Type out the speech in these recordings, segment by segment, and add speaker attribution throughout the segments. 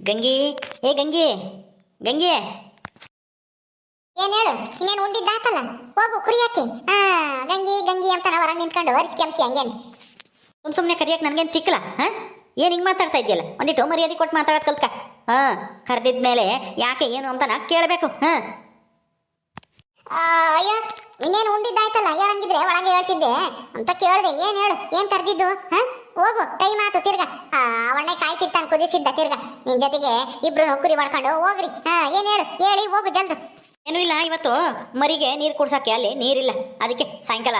Speaker 1: ಗಂಗಿ ಏ ಗಂಗಿ ಗಂಗಿ.
Speaker 2: ಏನ್ ಹೇಳು? ಇನ್ನೇನು ಉಂಡಿದ್ದಾತಲ್ಲ ಹೋಗು ಕುರಿಯಾಕೆ ಹಾ ಗಂಗಿ ಗಂಗಿ ಅಂತ ನಾವು ಹೊರಗೆ ನಿಂತ್ಕೊಂಡು ವರಿಸಿ ಕೆಂಪ್ತಿ ಹಂಗೇನು.
Speaker 1: ಸುಮ್ ಸುಮ್ಮನೆ ಕರಿಯಕ್ಕೆ ನನಗೇನು ತಿಕ್ಕಲ್ಲ ಹಾಂ? ಏನು ಹಿಂಗೆ ಮಾತಾಡ್ತಾ ಇದೆಯಲ್ಲ ಒಂದಿಟ್ಟು ಮರ್ಯಾದೆ ಕೊಟ್ಟು ಮಾತಾಡೋದು ಕಲ್ತ್ಕ. ಹಾಂ ಕರೆದಿದ ಮೇಲೆ ಯಾಕೆ ಏನು ಅಂತ ನಾ ಕೇಳಬೇಕು ಹಾಂ?
Speaker 2: ಅಯ್ಯೋ ಇನ್ನೇನು ಉಂಡಿದ್ದಾಯ್ತಲ್ಲ? ಹೇಳಂಗಿದ್ರೆ ಒಳಗೆ ಹೇಳ್ತಿದ್ದೆ. ಅಂತ ಕೇಳಿದೆ. ಏನ್ ಹೇಳು? ಏನ್ ಕರೆದಿದ್ದು ಹಾ? ಹೋಗು ಟೈಮ್ ಆತು ತಿರ್ಗ. ಅವಣ್ಣೆ ಕಾಯ್ತಿರ್ತಾನೆ ಕುದಿಸಿದ್ದ ತಿರ್ಗ. ನಿನ್ ಜೊತೆಗೆ ಇಬ್ರು ನೌಕರಿ ಮಾಡ್ಕೊಂಡು ಹೋಗ್ರಿ. ಹಾ ಏನ್ ಹೇಳು? ಹೇಳಿ ಹೋಗು ಜಲ್ದು.
Speaker 1: ಏನೂ ಇಲ್ಲ ಇವತ್ತು ಮರಿಗೆ ನೀರು ಕುಡ್ಸಕ್ಕೆ ಅಲ್ಲಿ ನೀರಿಲ್ಲ. ಅದಕ್ಕೆ ಸಾಯಂಕಾಲ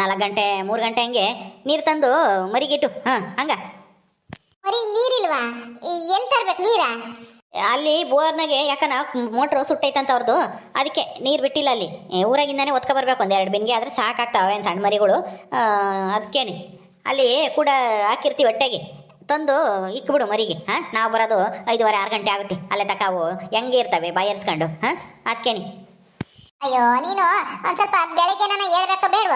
Speaker 1: ನಾಲ್ಕು ಗಂಟೆ ಮೂರು ಗಂಟೆ ಹಂಗೆ ನೀರು ತಂದು ಮರಿಗಿಟ್ಟು ಹಾಂ ಹಂಗ.
Speaker 2: ಮರಿ ನೀರಿಲ್ವಾ? ಎಲ್ಲಿ ಎಲ್ ತರ್ಬೇಕು ನೀರ?
Speaker 1: ಅಲ್ಲಿ ಬೋರ್ನಾಗೆ ಯಾಕನ ಮೋಟ್ರು ಸುಟ್ಟೈತಂತ ಅವ್ರದ್ದು ಅದಕ್ಕೆ ನೀರು ಬಿಟ್ಟಿಲ್ಲ ಅಲ್ಲಿ. ಊರಾಗಿಂದಾನೆ ಒತ್ಕೊ ಬರ್ಬೇಕು ಒಂದೆರಡು ಬೆಂಗೆ ಆದ್ರೆ ಸಾಕಾಗ್ತಾವೆ ಏನು ಸಣ್ಣ ಮರಿಗಳು. ಅದಕ್ಕೇನೆ ಅಲ್ಲಿ ಕೂಡ ಹಾಕಿರ್ತೀವಿ ಹೊಟ್ಟೆಗೆ ತಂದು ಇಕ್ಬಿಡು ಮರಿಗೆ, ಹಾಂ? ನಾವು ಬರೋದು ಐದುವರೆ, ಆರು ಗಂಟೆ ಆಗುತ್ತೆ. ಅಲ್ಲೇ ತಕಾವು ಹೆಂಗೆ ಇರ್ತವೆ ಬಾಯರ್ಸ್ಕೊಂಡು, ಹಾಂ? ಅದಕ್ಕೇನೆ
Speaker 2: ಅಯ್ಯೋ, ನೀನು ಒಂದು ಸ್ವಲ್ಪ ಬೆಳಿಗ್ಗೆ ನಾನು ಹೇಳ್ಬೇಕು ಬೇಡ್ವ?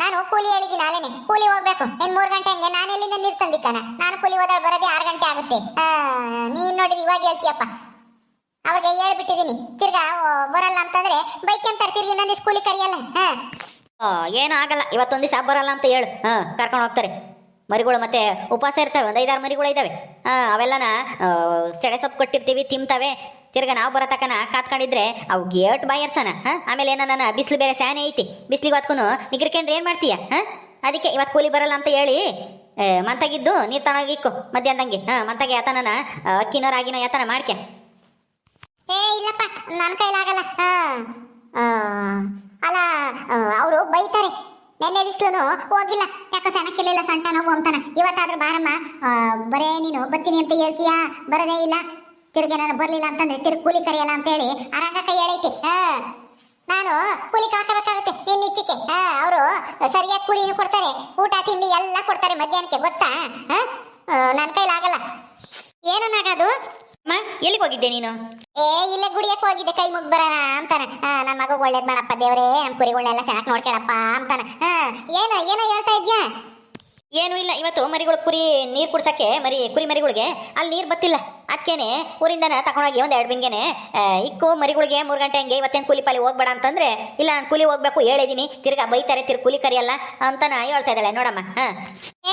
Speaker 2: ನಾನು ಕೂಲಿ ಹೇಳಿದ್ದೀನಿ ಅಲ್ಲೇನೆ ಕೂಲಿ ಹೋಗ್ಬೇಕು. ಇನ್ನು ಮೂರು ಗಂಟೆ ಹಂಗೆ ನಾನು ಎಲ್ಲಿಂದ ನೀರು ತಂದಿಕ್ಕಾನ? ನಾನು ಕೂಲಿ ಹೋದಾಗ ಬರೋದೇ ಆರು ಗಂಟೆ ಆಗುತ್ತೆ. ನೀನು ನೋಡಿದ್ರೆ ಇವಾಗ ಹೇಳ್ತೀಯಪ್ಪ. ಅವ್ರಿಗೆ ಹೇಳ್ಬಿಟ್ಟಿದ್ದೀನಿ ತಿರ್ಗಾ ಬರಲ್ಲ ಅಂತಂದ್ರೆ ಬೈಕ್ ಏನು ತಿರ್ಗಿ ಇನ್ನೊಂದು ಸ್ಕೂಲಿಗೆ ಕರಿಯಲ್ಲ, ಹಾ?
Speaker 1: ಏನೂ ಆಗಲ್ಲ. ಇವತ್ತೊಂದು ದಿವಸ ಬರಲ್ಲ ಅಂತ ಹೇಳು. ಹಾಂ, ಕರ್ಕೊಂಡು ಹೋಗ್ತಾರೆ. ಮರಿಗಳು ಮತ್ತೆ ಉಪವಾಸ ಇರ್ತವೆ. ಒಂದು ಐದಾರು ಮರಿಗಳು ಇದ್ದಾವೆ ಹಾಂ, ಅವೆಲ್ಲನ ಸೆಳೆ ಸೊಪ್ಪು ಕೊಟ್ಟಿರ್ತೀವಿ, ತಿಂತವೆ. ತಿರ್ಗ ನಾವು ಬರೋ ತಕನ ಕಾತ್ಕೊಂಡಿದ್ರೆ ಅವು ಗೇಟ್ ಬಾಯರ್ಸನ ಹಾಂ, ಆಮೇಲೆ ಏನೋ ನನ್ನ ಬಿಸಿಲು ಬೇರೆ ಸ್ಯಾನೆ ಐತಿ. ಬಿಸಿಲಿಗೆ ಹೊತ್ಕೊಂಡು ನಿಗ್ರಿಕೊಂಡ್ರೆ ಏನು ಮಾಡ್ತೀಯ? ಹಾಂ, ಅದಕ್ಕೆ ಇವತ್ತು ಕೂಲಿ ಬರಲ್ಲ ಅಂತ ಹೇಳಿ ಮಂತಾಗಿದ್ದು ನೀರು ತಗೊಂಡೋಗಿಕ್ಕು ಮಧ್ಯಾಹ್ನದಂಗೆ. ಹಾಂ, ಮಂತಾಗೆ ಯಾತನ ಅಕ್ಕಿನೋ ರಾಗಿನೋ ಯಾತನ ಮಾಡ್ಕೆ
Speaker 2: ಏ, ಇಲ್ಲಪ್ಪ ನನ್ನ ಕೈಲಾಗಲ್ಲ. ಹಾ. ಬೈತಾರೆ. ನೆನ್ನೆ ದಿಸ್ಲೂ ಹೋಗಿಲ್ಲ. ಯಾಕೋ ಸಣ್ಣಕ್ಕಿರ್ಲಿಲ್ಲ ಸಣ್ಣ ನೋವು ಅಂತಾನ. ಇವತ್ತಾದ್ರೂ ಬಾರಮ್ಮ ಬರೇ ನೀನು ಬರ್ತೀನಿ ಅಂತ ಹೇಳ್ತೀಯಾ? ಬರದೇ ಇಲ್ಲ. ತಿರ್ಗಿ ನಾನು ಬರ್ಲಿಲ್ಲ ಅಂತಂದ್ರೆ ತಿರ್ಗಿ ಕೂಲಿ ಕರೆಯಲ್ಲ ಅಂತ ಹೇಳಿ ಅರಂಗ ಕೈ ಹೇಳೈತಿ ನಾನು ಕೂಲಿ ಕಾಕಬೇಕಾಗುತ್ತೆ ನಿನ್ನ ಇಚ್ಛಿಕೆ ಅವರು ಸರಿಯಾಗಿ ಕೂಲಿನೂ ಕೊಡ್ತಾರೆ, ಊಟ, ತಿಂಡಿ ಎಲ್ಲ ಕೊಡ್ತಾರೆ ಮಧ್ಯಾಹ್ನಕ್ಕೆ, ಗೊತ್ತಾ? ನನ್ನ ಕೈಲಾಗಲ್ಲ. ಏನನ್ನಾಗದು?
Speaker 1: ಎಲ್ಲಿಗೆ ಹೋಗಿದ್ದೆ ನೀನು?
Speaker 2: ಏ, ಇಲ್ಲ ಗುಡಿಯಕ್ಕೆ ಹೋಗಿದ್ದೆ, ಕೈ ಮುಗ್ ಬರೋಣ ಅಂತಾನೆ. ನನ್ನ ಮಗ ಒಳ್ಳೇದ್ ಮಾಡಪ್ಪ ದೇವ್ರೇ ನಮ್ಮ ಕುರಿಗಳನ್ನೆಲ್ಲ ಚೆನ್ನಾಗಿ ನೋಡ್ಕೊಳಪ್ಪ ಅಂತಾನೆ. ಹಾ ಏನು, ಏನೋ ಹೇಳ್ತಾ ಇದ್ಯಾ?
Speaker 1: ಏನೂ ಇಲ್ಲ. ಇವತ್ತು ಮರಿಗಳು ಕುರಿ ನೀರು ಕುಡ್ಸಕ್ಕೆ, ಮರಿ ಕುರಿ ಮರಿಗಳಿಗೆ ಅಲ್ಲಿ ನೀರು ಬತ್ತಿಲ್ಲ. ಅದಕ್ಕೇನೆ ಊರಿಂದನ ತಗೊಂಡೋಗಿ ಒಂದು ಎರಡು ಬಿಂಗೆನೆ ಇಕ್ಕು ಮರಿಗಳಿಗೆ ಮೂರು ಗಂಟೆ ಹಂಗೆ ಇವತ್ತೇನು ಕೂಲಿ ಪಾಲಿ ಹೋಗ್ಬೇಡ ಅಂತಂದ್ರೆ, ಇಲ್ಲ ನಾನು ಕೂಲಿ ಹೋಗ್ಬೇಕು, ಹೇಳಿದೀನಿ, ತಿರ್ಗಾ ಬೈತಾರೆ, ತಿರ್ಗಿ ಕೂಲಿ ಕರಿಯಲ್ಲ ಅಂತಾನ ಹೇಳ್ತಾ ಇದ್ದಾಳೆ. ನೋಡಮ್ಮ, ಹಾಂ.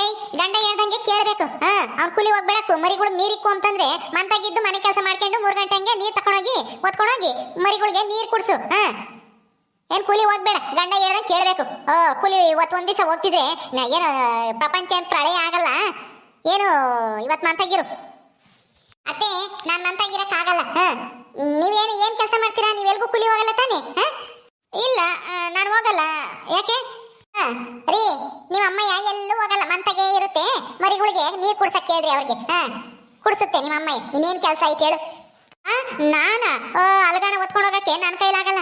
Speaker 2: ಏಯ್, ಗಂಡ ಹೇಳ್ದಂಗೆ ಕೇಳಬೇಕು. ಹಾ ಅವ್ನ್ ಕೂಲಿ ಹೋಗ್ಬೇಡಕ್ಕು, ಮರಿಗಳು ನೀರಿಕ್ಕು ಅಂತಂದ್ರೆ ಮಂತಾಗಿದ್ದು ಮನೆ ಕೆಲಸ ಮಾಡ್ಕೊಂಡು ಮೂರು ಗಂಟೆ ಹಂಗೆ ನೀರ್ ತಕೊಂಡೋಗಿ ಓದ್ಕೊಂಡೋಗಿ ಮರಿಗಳಿಗೆ ನೀರ್ ಕುಡ್ಸು. ಹಾ. ಏನ್ ಕೂಲಿ ಓದ್ಬೇಡ, ಗಂಡ ಹೇಳ್ದಂಗೆ ಕೇಳ್ಬೇಕು. ಕೂಲಿ ಇವತ್ತು ಒಂದ್ ದಿವಸ ಹೋಗ್ತಿದ್ರೆ ಏನು ಪ್ರಪಂಚ ಏನ್ ಪ್ರಳಯ ಆಗಲ್ಲ? ಏನು, ಇವತ್ತು ಮಂತಾಗಿರು. ಅತ್ತೆ, ನಾನು ಮಂತಾಗಿರಕ್ ಆಗಲ್ಲ, ಹಾ? ನೀವೇನು ಏನು ಕೆಲಸ ಮಾಡ್ತೀರಾ? ನೀವೆಲ್ಗೂ ಕೂಲಿ ಹೋಗಲ್ಲ ತಾನೇ ಇಲ್ಲ ನಾನು ಹೋಗಲ್ಲ. ಯಾಕೆ? ರೀ ನಿಮ್ಮ ಅಮ್ಮಯ್ಯ ಎಲ್ಲೂ ಹೋಗಲ್ಲ, ಮಂತಾಗೆ ಇರುತ್ತೆ. ಮರಿಗಳಿಗೆ ನೀರ್ ಕುಡ್ಸಕ್ ಹೇಳ್ರಿ ಅವ್ರಿಗೆ, ಹಾಂ? ಕುಡಿಸುತ್ತೆ ನಿಮ್ಮ ಅಮ್ಮಯ್ಯ, ಇನ್ನೇನು ಕೆಲಸ ಐತೆ ಹೇಳು. ನಾನಾ? ಅಲಗಾನ ಒತ್ಕೊಂಡು ಹೋಗಕ್ಕೆ ನನ್ನ ಕೈಲಾಗಲ್ಲ.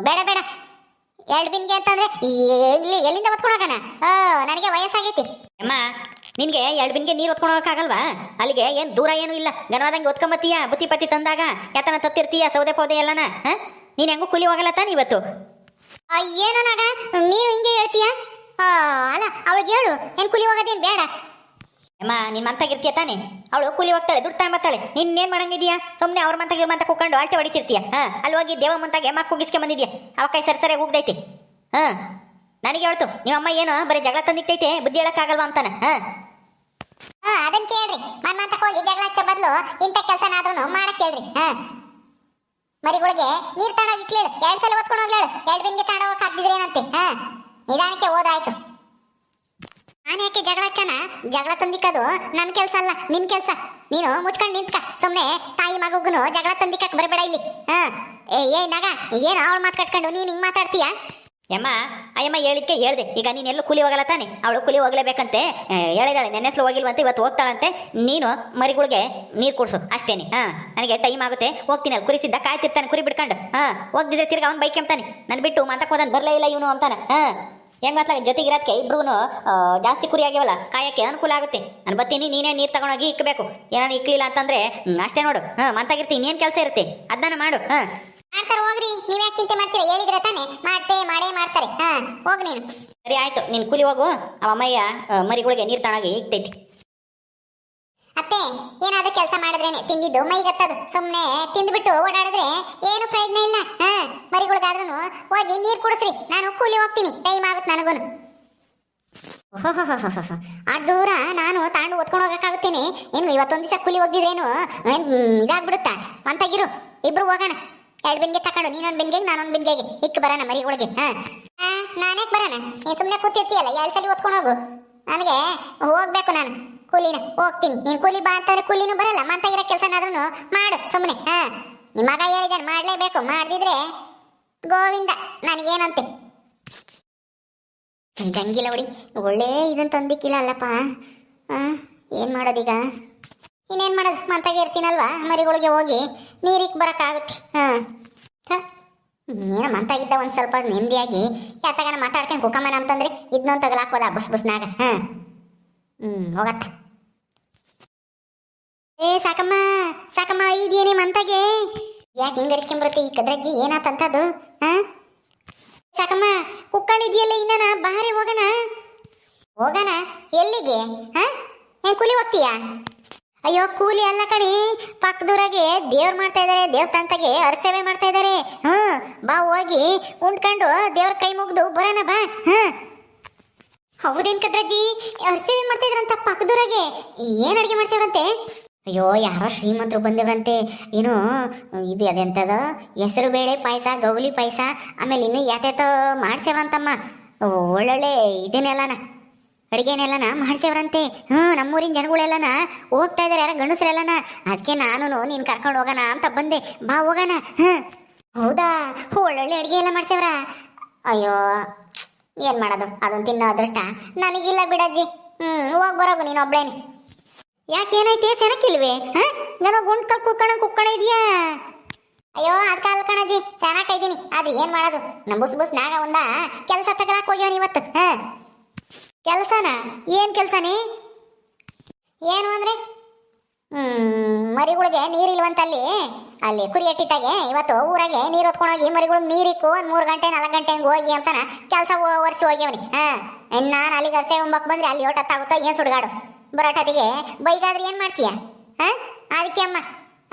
Speaker 2: ಬೇಡ ಬೇಡ. ಎರಡು ಬಿನ್ಗೆ ಅಂತಂದ್ರೆ ಎಲ್ಲಿ ಎಲ್ಲಿಂದ ಒತ್ಕೊಂಡು ಹೋಗೋಣ? ಓ ನನಗೆ ವಯಸ್ಸಾಗೈತಿ.
Speaker 1: ಅಮ್ಮ ನಿನಗೆ ಎರಡು ಬಿನ್ಗೆ ನೀರು ಒತ್ಕೊಂಡು ಹೋಗಕ್ಕಾಗಲ್ವಾ? ಅಲ್ಲಿಗೆ ಏನು ದೂರ ಏನು ಇಲ್ಲ. ಗನವಾದಂಗೆ ಒತ್ಕೊಂಬತ್ತೀಯ ಬುತ್ತಿ ಪತ್ತಿ ತಂದಾಗ. ಯಾತನ ತತ್ತಿರ್ತೀಯ ಸೌದೆ ಪೌದೆ ಎಲ್ಲನ? ಹಾಂ? ನೀನು ಹೆಂಗೂ ಕೂಲಿ ಹೋಗಲ್ಲ ತಾನೆ ಇವತ್ತು?
Speaker 2: ಆ, ಏನೋ ನಾಗ? ನೀನು ಹಿಂಗೆ ಹೇಳ್ತೀಯ? ಅಲ್ಲ ಅವಳಿಗೆ ಹೇಳು. ಏನು ಕೂಲಿ ಹೋಗೋದೇನು ಬೇಡ.
Speaker 1: ಅಮ್ಮ, ನಿನ್ ಮಂತಾಗಿರ್ತೀಯ ತಾನೆ? ಅವಳು ಕೂಲಿ ಹೋಗ್ತಾಳೆ, ದುಡ್ಡು ತಗೊಂಬರ್ತಾಳೆ ಏನ್ ಮಾಡಂಗಿದ್ಯಾ ಸುಮ್ಮನೆ ಅವ್ರ ಮಂತಾಗಿರ್ ಮಂತ ಕೂಕೊಂಡು ಆಲ್ಟೆ ಹೊಡಿತಿರ್ತೀಯ? ಹಾಂ, ಅಲ್ಲಿ ಹೋಗಿ ದೇವ ಮುಂತಾಗ ಮಕ್ಕ ಕುಗಿಸ್ಕೆ ಬಂದಿದ್ಯಾ? ಅವ ಕೈ ಸರಿ ಹೋಗ್ದೈತಿ ಹಾ, ನನಗೆ ಹೇಳ್ತು ನಿಮ್ಮ ಅಮ್ಮ ಏನು ಬರೀ ಜಗಳ ತಂದಿಟ್ಟೈತೆ? ಬುದ್ಧಿ ಹೇಳಕ್ಕಾಗಲ್ವಾ ಅಂತಾನೆ. ಹಾಂ.
Speaker 2: ಹಾ ಕೇಳ್ರಿ. ಮನ್ ಮಾತಕ್ ಹೋಗಿ ಜಗಳ ಹಚ್ಚೋ ಬದಲು ಇಂಥ ಕೆಲಸನಾದ್ರೂ ಮಾಡಕ್ ಕೇಳ್ರಿ ಹಾ. ಮರಿಗಳಿಗೆ ನೀರ್ ತಾಣ ಇಟ್ಲೇಳು ಎರಡ್ ಸಲ ಒತ್ಕೊಂಡು ಹೋಗ್ಲೇಳು. ಎರಡ್ ಬಿಂಗೆ ಹಾಕ್ತಿದ್ರೆ ಏನಂತೆ? ಹಾ. ನಿಧಾನಕ್ಕೆ ಹೋದಾಯ್ತು. ನಾನು ಯಾಕೆ ಜಗಳ ಹಚ್ಚಣ ಜಗಳ ತಂದಿಕ್ಕದು ನನ್ ಕೆಲ್ಸ ಅಲ್ಲ, ನಿನ್ ಕೆಲ್ಸ. ನೀನು ಮುಚ್ಕೊಂಡು ನಿಂತ್ಕ. ಸುಮ್ಮನೆ ತಾಯಿ ಮಗುಗುನು ಜಗಳ ತಂದಿಕ್ಕಕ್ ಬರಬೇಡ ಇಲ್ಲಿ. ಹಾ. ಏ ನಗ, ಏನು ಅವಳು ಮಾತು ಕಟ್ಕೊಂಡು ನೀನು ಹಿಂಗ್ ಮಾತಾಡ್ತೀಯಾ?
Speaker 1: ಯಮ್ಮ ಅಯ್ಯಮ್ಮ ಹೇಳಿದ್ಕೆ ಹೇಳ್ದೆ. ಈಗ ನೀನೆಲ್ಲೂ ಕೂಲಿ ಹೋಗಲ್ಲ ತಾನೆ? ಅವಳು ಕೂಲಿ ಹೋಗಲೇಬೇಕಂತೆ. ಹೇಳಿದಾಳೆ ನೆನೆಸ್ಲು ಹೋಗಿಲ್ವಂತೆ, ಇವತ್ತು ಹೋಗ್ತಾಳಂತೆ. ನೀನು ಮರಿಗಳಿಗೆ ನೀರು ಕುಡ್ಸು, ಅಷ್ಟೇನೆ. ಹಾಂ. ನನಗೆ ಟೈಮ್ ಆಗುತ್ತೆ. ಹೋಗ್ತೀನಿ ಅಲ್ಲಿ ಕುರಿಸಿದ್ದ ಕಾಯ್ತಿರ್ತಾನೆ ಕುರಿ ಬಿಡ್ಕೊಂಡು. ಹಾಂ. ಹೋಗ್ದಿದ್ರೆ ತಿರ್ಗಿ ಅವ್ನು ಬೈಕ್ ಅಂತಾನೆ ನಾನು ಬಿಟ್ಟು ಮಾತಾಕೋದನ್ ಬರಲೇ ಇಲ್ಲ ಇವನು ಅಂತಾನೆ. ಹಾಂ. ಹೆಂಗ್ ಜೊತೆಗೆ ಇರೋದಕ್ಕೆ ಇಬ್ರು ಜಾಸ್ತಿ ಕುರಿ ಆಗ್ಯಾವಲ್ಲ ಕಾಯಕ್ಕೆ ಅನುಕೂಲ ಆಗುತ್ತೆ. ನಾನು ಬರ್ತೀನಿ ನೀನೇ ನೀರು ತಗೊಂಡೋಗಿ ಇಕ್ಕಬೇಕು ಏನಾರು ಇಕ್ಕಲಿಲ್ಲ ಅಂತಂದ್ರೆ ಅಷ್ಟೇ ನೋಡು. ಹಾಂ ಮಂತಾಗಿರ್ತೀನಿ ಇನ್ನೇನು ಕೆಲಸ ಇರುತ್ತೆ? ಅದನ್ನ ಮಾಡು ಹಾಂ.
Speaker 2: ಮಾಡ್ತಾರೆ ಹೋಗ್ರಿ. ನೀವ್ ಯಾಕೆ ಚಿಂತೆ ಮಾಡ್ತೀರಾ? ಹೇಳಿದ್ರೆ ತಾನೆ. ಮಾಡ್ತೆ ಮಾಡೇ ಮಾಡ್ತಾರೆ. ಹಾ ಹೋಗ್ ನೀನು.
Speaker 1: ಸರಿ ಆಯ್ತು. ನೀನ್ ಕೂಲಿ ಹೋಗು. ಅವ ಅಮ್ಮಯ್ಯ ಮರಿಗಳಿಗೆ ನೀರು ತಗೊಂಡೋಗಿ ಇಕ್ತೈತಿ
Speaker 2: ಅತ್ತೆ, ಏನಾದ್ರೂ ಕೆಲಸ ಮಾಡಿದ್ರೇನೆ, ತಿಂದಿದ್ದು ಮೈಗತ್ತದು ಸುಮ್ನೆ ತಿಂದ್ಬಿಟ್ಟು ಓಡಾಡಿದ್ರೆ ಏನು ಪ್ರಯತ್ನ ಇಲ್ಲ. ಹಾ ಮರಿಗಳಿಗಾದ್ರೂ ಹೋಗಿ ನೀರ್ ಕುಡಿಸ್ರಿ, ನಾನು ಕೂಲಿ ಹೋಗ್ತೀನಿ, ಟೈಮ್ ಆಗುತ್ತೆ ನನಗೂ ಆ ದೂರ ನಾನು ತಾಂಡು ಓದ್ಕೊಂಡು ಹೋಗಕ್ಕಾಗುತ್ತೇನೆ. ಏನು ಇವತ್ತೊಂದು ದಿವಸ ಕೂಲಿ ಹೋಗಿದ್ರೇನು ಇದಾಗ್ಬಿಡುತ್ತ? ಮಂತಾಗಿರು ಇಬ್ರು ಹೋಗೋಣ. ಎರಡು ಬೆನ್ಗೆ ತಕೊಂಡು, ನೀನೊಂದು ಬಿಂಗೆ ನಾನೊಂದು ಬೆನ್ಗೆಗೆ ಇಕ್ಕ ಬರೋಣ ಮರಿಗಳಿಗೆ, ಹಾ. ನಾನ್ಯಾಕ್ ಬರೋಣ? ನೀ ಸುಮ್ಮನೆ ಕೂತಿರ್ತೀಯಲ್ಲ, ಎರಡು ಸಲ ಓದ್ಕೊಂಡು ಹೋಗು. ನನಗೆ ಹೋಗ್ಬೇಕು ನಾನು. ಕೂಲಿನ, ಹೋಗ್ತೀನಿ. ನೀನು ಕೂಲಿ ಬಾ ಅಂತಂದ್ರೆ ಕೂಲಿನೂ ಬರಲ್ಲ, ಮಂತಾಗಿರೋ ಕೆಲಸನಾದ್ರೂ ಮಾಡು ಸುಮ್ಮನೆ ಹಾ. ನಿಮ್ಮ ಮಗ ಹೇಳಿದಾನೆ, ಮಾಡಲೇಬೇಕು, ಮಾಡ್ದಿದ್ರೆ ಗೋವಿಂದ, ನನಗೇನಂತೆ? ಈ ಹುಡಿ ಹೊಡಿ, ಒಳ್ಳೆ ಇದನ್ನ ತಂದಿಕ್ಕಿಲ್ಲ ಅಲ್ಲಪ್ಪ. ಹಾಂ ಏನು ಮಾಡೋದೀಗ? ಇನ್ನೇನು ಮಾಡೋದು? ಮಂತಾಗೆ ಇರ್ತೀನಲ್ವಾ? ಮರಿಗಳಿಗೆ ಹೋಗಿ ನೀರಿಗೆ ಬರೋಕ್ಕಾಗುತ್ತೆ. ಹಾಂ. ಏನೋ ಮಂತಾಗಿದ್ದ ಒಂದು ಸ್ವಲ್ಪ ನೆಮ್ಮದಿಯಾಗಿ ಯಾತಗನ ಮಾತಾಡ್ಕೊಂಡು ಕುಕ್ಕಮ್ಮನ ಅಂತಂದ್ರೆ ಇದನ್ನೊಂದು ತಗಲಾಕೋದ ಬಸ್ ಬಸ್ನಾಗ. ಹಾಂ. ಹ್ಞೂ ಹೋಗತ್ತ. ಏ, ಸಾಕಮ್ಮ ಸಾಕಮ್ಮ, ಇದೇನೇ ಮಂತಾಗೆ? ಯಾಕೆ ಹಿಂಗರಿಸ್ಕೊಂಬರುತ್ತೆ ಈ ಕದ್ರಜ್ಜಿ ಏನಾತಂತದು ಹಾಂ? ಸಾಕಮ್ಮ, ಕುಕ್ಕಣಿದ್ಯಲ್ಲ ಇನ್ನನ, ಬಾರಿ ಹೋಗಣ? ಹೋಗಣ? ಎಲ್ಲಿಗೆ? ಹ? ಕೂಲಿ ಹೋಗ್ತೀಯಾ? ಅಯ್ಯೋ, ಕೂಲಿ ಅಲ್ಲ ಕಣಿ. ಪಕ್ಕದೂರಾಗೆ ದೇವ್ರು ಮಾಡ್ತಾ ಇದಾರೆ, ದೇವಸ್ಥಾನದಾಗೆ ಅರಸೇವೆ ಮಾಡ್ತಾ ಇದಾರೆ. ಹ್ಮ್, ಬಾ ಹೋಗಿ ಉಂಡ್ಕೊಂಡು ದೇವ್ರ ಕೈ ಮುಗ್ದು ಬರೋಣ, ಬಾ. ಹ್ಮ್. ಹೌದೇನ್ ಕದ್ರಜ್ಜಿ? ಅರ್ಸೇವೆ ಮಾಡ್ತಾ ಇದ್ರಂತ ಪಕ್ಕದೂರಾಗೆ? ಏನ್ ಅಡಿಗೆ ಮಾಡ್ಸೇವ್ರಂತೆ? ಅಯ್ಯೋ, ಯಾರೋ ಶ್ರೀಮಂತರು ಬಂದಿವ್ರಂತೆ. ಏನು, ಇದು ಅದೆಂತದ ಹೆಸರು ಬೇಳೆ ಪಾಯಸ, ಗೌಲಿ ಪಾಯಸ, ಆಮೇಲೆ ಇನ್ನು ಯಾತ್ಯಾತ ಮಾಡ್ಸೇವ್ರಂತಮ್ಮ. ಒಳ್ಳೊಳ್ಳೆ ಇದನ್ನೆಲ್ಲನ ಅಡುಗೆನೆಲ್ಲನ ಮಾಡ್ಸೇವ್ರಂತೆ. ಹ್ಞೂ, ನಮ್ಮೂರಿನ ಜನಗಳೆಲ್ಲನ ಹೋಗ್ತಾ ಇದಾರೆ, ಯಾರ ಗಂಡಸ್ರೆಲ್ಲನ. ಅದಕ್ಕೆ ನಾನು ನೀನು ಕರ್ಕೊಂಡು ಹೋಗೋಣ ಅಂತ ಬಂದೆ. ಬಾ, ಹೋಗೋಣ. ಹ್ಞೂ. ಹೌದಾ? ಒಳ್ಳೊಳ್ಳೆ ಅಡುಗೆ ಎಲ್ಲ ಮಾಡ್ಸೇವ್ರ? ಅಯ್ಯೋ ಏನು ಮಾಡೋದು? ಅದೊಂದು ತಿನ್ನೋ ಅದೃಷ್ಟ. ನನಗಿಲ್ಲ ಬಿಡಜ್ಜಿ. ಹ್ಞೂ ಹೋಗಿ ಬರೋಗು, ನೀನು ಒಬ್ಳೇನೆ. ಯಾಕೇನೈತೆ ಸೆನಕ್ಕಿಲ್ವೇ ಹಾಂ? ನಾನು ಏನೋ ಗುಂಡ್ಕಲ್ ಕುಕ್ಕಣ ಕುಕ್ಕಣ ಇದೆಯಾ? ಅಯ್ಯೋ, ಅದ್ ಕಾಲ್ ಕಣಜ್ಜಿ. ಚೆನ್ನಾಗಿದ್ದೀನಿ ಅದು ಏನ್ ಮಾಡೋದು? ನಮ್ಮ ಬುಸ್ ಬುಸ್ ನಾಗ ಒಂದ ಕೆಲಸ ತಗೊಳಕ್ ಹೋಗ್ಯವನ್ ಇವತ್ತು. ಹ? ಕೆಲಸನ? ಏನ್ ಕೆಲ್ಸನೇ ಏನು ಅಂದ್ರೆ? ಹ್ಮ್, ಮರಿಗಳಿಗೆ ನೀರಿಲ್ವಂತ ಅಲ್ಲಿ ಕುರಿ ಎಟ್ಟಿದ್ದಾಗೆ ಇವತ್ತು ಊರಾಗೆ ನೀರು ಹೊತ್ಕೊಂಡೋಗಿ ಮರಿಗಳಿಗೆ ನೀರಿಕ್ಕು ಒಂದ್ ಮೂರು ಗಂಟೆ, ನಾಲ್ಕು ಗಂಟೆ ಹಂಗೆ ಹೋಗಿ ಅಂತಾನ ಕೆಲಸ ಒರೆಸಿ ಹೋಗ್ಯವನಿ. ಹಾಂ ಇನ್ನು ನಾನು ಅಲ್ಲಿಗೆ ಅರ್ಸೆ ಹೋಗ್ಬಕ್ ಬಂದ್ರೆ ಅಲ್ಲಿ ಓಟತ್ತಾಗುತ್ತೋ ಏನು ಸುಡ್ಗಾಡು? ಬರೋಟದಿಗೆ ಬೈಗಾದ್ರೆ ಏನು ಮಾಡ್ತೀಯ? ಹಾಂ, ಅದಕ್ಕೆ ಅಮ್ಮ,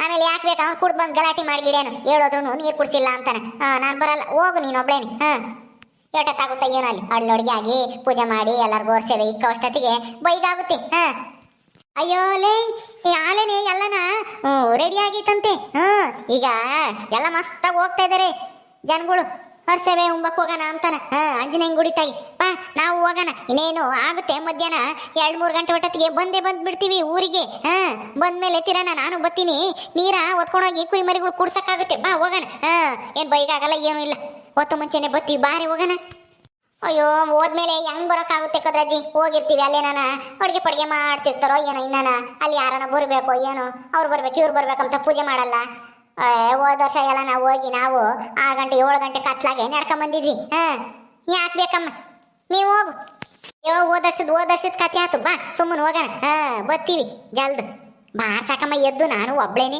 Speaker 2: ಆಮೇಲೆ ಯಾಕೆ ಬೇಕು ಅವ್ನು ಕುಡ್ದು ಬಂದು ಗಲಾಟೆ ಮಾಡಿಬಿಡೇನು ಹೇಳೋದ್ರು ನೀರು ಕುಡಿಸಿಲ್ಲ ಅಂತಾನೆ. ಹಾಂ, ನಾನು ಬರಲ್ಲ, ಹೋಗು ನೀನು ಒಬ್ಳೇನಿ. ಹಾಂ ಎಷ್ಟೊತ್ತಾಗುತ್ತೆ ಏನೋ ಅಲ್ಲಿ. ಅಡ್ಲು ಅಡುಗೆ ಆಗಿ ಪೂಜೆ ಮಾಡಿ ಎಲ್ಲರಿಗೂ ಸೇವೆ ಇಕ್ಕ ಅಷ್ಟೊತ್ತಿಗೆ ಬೈಗಾಗುತ್ತೆ. ಹಾ ಅಯ್ಯೋ, ಲೇ ಆಲೆನೆ, ಎಲ್ಲನ? ರೆಡಿ ಆಗೈತಂತೆ ಹ್ಮ್ ಈಗ ಎಲ್ಲ ಮಸ್ತಾಗಿ ಹೋಗ್ತಾ ಇದಾರೆ ಜನಗಳು. ಹೊರಸೇವೆ ಉಂಬಕ್ ಹೋಗೋಣ ಅಂತಾನ. ಹಾ ಗುಡಿ ಗುಡಿತಾಗಿ ಬಾ, ನಾವು ಹೋಗೋಣ. ಇನ್ನೇನು ಆಗುತ್ತೆ ಮಧ್ಯಾಹ್ನ? ಎರಡು ಮೂರು ಗಂಟೆ ಒಟ್ಟೊತ್ತಿಗೆ ಬಂದೇ ಬಂದ್ ಬಿಡ್ತೀವಿ ಊರಿಗೆ. ಹಾ ಬಂದ್ಮೇಲೆ ತಿರಣ, ನಾನು ಬತ್ತೀನಿ ನೀರ ಒತ್ಕೊಂಡೋಗಿ ಕುರಿ ಮರಿಗಳು ಕುಡ್ಸಕ್ಕಾಗುತ್ತೆ. ಬಾ, ಹೋಗೋಣ. ಹಾ ಏನು ಬೈಗಾಗಲ್ಲ, ಏನೂ ಇಲ್ಲ. ಹೊತ್ತು ಮುಂಚೆನೆ ಬತ್ತಿ ಬಾರಿ ಹೋಗೋಣ. ಅಯ್ಯೋ, ಹೋದ್ಮೇಲೆ ಹೆಂಗ್ ಬರೋಕ್ಕಾಗುತ್ತೆ ಕದ್ರಾಜಿ ಹೋಗಿರ್ತೀವಿ, ಅಲ್ಲಿ ನಾನು ಅಡುಗೆ ಪಡ್ಗೆ ಮಾಡ್ತಿರ್ತಾರೋ ಏನೋ ಇನ್ನಾನ? ಅಲ್ಲಿ ಯಾರನ್ನ ಬರಬೇಕು ಏನೋ? ಅವ್ರು ಬರ್ಬೇಕು, ಇವ್ರು ಬರ್ಬೇಕಂತ ಪೂಜೆ ಮಾಡಲ್ಲ. ಹೋದ ವರ್ಷ ಎಲ್ಲ ನಾವು ಹೋಗಿ, ನಾವು ಆರು ಗಂಟೆ, ಏಳು ಗಂಟೆ ಕತ್ಲಾಗೆ ನಡ್ಕೊಂಬಂದಿದ್ವಿ ಹಾ, ಯಾಕೆ ಬೇಕಮ್ಮ? ನೀವು ಹೋಗು. ಅಯ್ಯೋ, ಹೋದ ವರ್ಷದ ಹೋದ ವರ್ಷದ ಕತೆ ಆಯ್ತು ಬಾ, ಸುಮ್ಮನೆ ಹೋಗೋಣ. ಹಾ, ಬರ್ತೀವಿ, ಜಲ್ದು. ಸಾಕಮ್ಮ, ಎದ್ದು ನಾನು ಒಬ್ಳೇನಿ.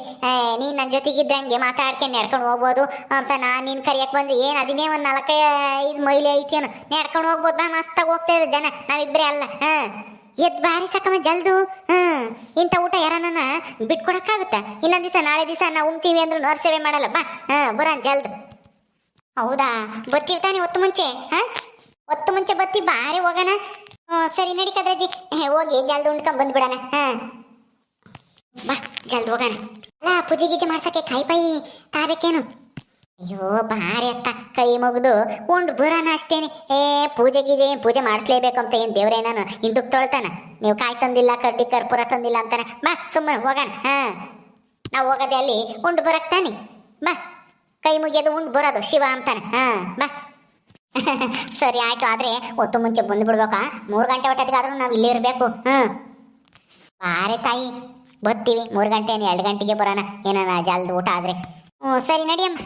Speaker 2: ನೀನು ನನ್ನ ಜೊತೆಗಿದ್ದಂಗೆ ಮಾತಾಡ್ಕೊಂಡು ನಡ್ಕೊಂಡು ಹೋಗ್ಬೋದು. ಅಂತ ನಾನು ನೀನು ಕರಿಯಕ್ಕೆ ಬಂದು. ಏನು ಅದನ್ನೇ ಒಂದು ನಾಲ್ಕೈ, ಐದು ಮೈಲಿ ಐತೇನು. ನಡ್ಕೊಂಡು ಹೋಗ್ಬೋದು. ಬಾ, ಮಸ್ತಾಗಿ ಹೋಗ್ತಾ ಜನ. ನಾವಿಬ್ಬರೇ ಅಲ್ಲ. ಹಾಂ. ಎದ್ದು ಬಾರಿ ಸಾಕಮ್ಮ, ಜಲ್ದು. ಹಾಂ ಇಂಥ ಊಟ ಯಾರನ್ನ ಬಿಟ್ಕೊಡಕ್ಕಾಗುತ್ತಾ? ಇನ್ನೊಂದು ದಿವಸ, ನಾಳೆ ದಿವಸ ನಾವು ಉಮ್ತೀವಿ ಅಂದ್ರೆ ನರ್ ಸೇವೆ ಮಾಡಲ್ಲ. ಬಾ. ಹಾಂ ಬರೋಣ ಜಲ್ದು. ಹೌದಾ? ಬತ್ತಿರ್ತಾನೆ ಒತ್ತು ಮುಂಚೆ. ಹಾಂ? ಒತ್ತು ಮುಂಚೆ ಬತ್ತಿ ಬಾರಿ ಹೋಗೋಣ. ಹ್ಞೂ ಸರಿ, ನಡಿ ಕದ್ರಜ್ಜಿ. ಹೋಗಿ, ಜಲ್ದು ಉಣ್ಕೊಂಡ್ ಬಂದ್ಬಿಡೋಣ. ಹಾಂ ಬಾ, ಜಲ್ದಿ ಹೋಗೋಣ. ಅಲ್ಲ, ಪೂಜೆ ಗೀಜೆ ಮಾಡ್ಸಕ್ಕೆ ಕಾಯಿ ಪಾಯಿ ತಾಬೇಕೇನು? ಅಯ್ಯೋ ಬಾರಿ ಅತ್ತ, ಕೈ ಮುಗಿದು ಉಂಡು ಬರೋಣ ಅಷ್ಟೇನೆ. ಏ, ಪೂಜೆ ಗೀಜೆ ಪೂಜೆ ಮಾಡಿಸ್ಲೇಬೇಕು ಅಂತ ಏನು ದೇವ್ರೇ ನಾನು? ಹಿಂದಕ್ಕೆ ತೊಳ್ತಾನ. ನೀವು ಕಾಯಿ ತಂದಿಲ್ಲ, ಕಡ್ಡಿ ಕರ್ಪೂರ ತಂದಿಲ್ಲ ಅಂತಾನೆ. ಬಾ ಸುಮ್ಮನೆ ಹೋಗೋಣ, ಹಾಂ. ನಾವು ಹೋಗೋದೆ ಅಲ್ಲಿ ಉಂಡು ಬರಕ್ ತಾನೆ. ಬಾ, ಕೈ ಮುಗಿಯೋದು ಉಂಡು ಬರೋದು, ಶಿವ ಅಂತಾನೆ. ಹಾಂ, ಬಾ. ಸರಿ, ಆಯಿತು. ಆದರೆ ಒತ್ತು ಮುಂಚೆ ಬಂದು ಬಿಡ್ಬೇಕಾ ಮೂರು ಗಂಟೆ ಹೊಟ್ಟೆಗಾದ್ರೂ ನಾವು ಇಲ್ಲೇ ಇರಬೇಕು ಹ್ಞೂ ಬಾರೆ ತಾಯಿ. ಬರ್ತೀವಿ. ಮೂರು ಗಂಟೆ ಎರಡು ಗಂಟೆಗೆ ಬರೋಣ. ಏನಾನ ಜಲ್ದ ಊಟ ಆದರೆ. ಹ್ಞೂ, ಸರಿ, ನಡಿಯಮ್ಮ.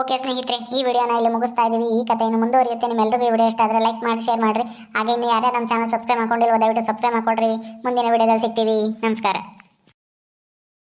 Speaker 2: ಓಕೆ, ಸ್ನೇಹಿತರೆ, ಈ ವಿಡಿಯೋನ ಇಲ್ಲಿ ಮುಗಿಸ್ತಾ ಇದೀವಿ. ಈ ಕಥೆಯನ್ನು ಮುಂದುವರಿಯುತ್ತೆ. ನಿಮ್ಮೆಲ್ಲರಿಗೂ ಈ ವಿಡಿಯೋ ಇಷ್ಟ ಆದರೆ ಲೈಕ್ ಮಾಡಿ ಶೇರ್ ಮಾಡಿರಿ. ಹಾಗೆ ಇನ್ನು ಯಾರ್ಯಾರು ನಮ್ಮ ಚಾನಲ್ ಸಬ್ಸ್ಕ್ರೈಬ್ ಮಾಡ್ಕೊಂಡಿಲ್ಲ ದಯವಿಟ್ಟು ಸಬ್ಸ್ಕ್ರೈಬ್ ಮಾಡ್ಕೊಡ್ರಿ ಮುಂದಿನ ವಿಡಿಯೋದಲ್ಲಿ ಸಿಗ್ತೀವಿ. ನಮಸ್ಕಾರ.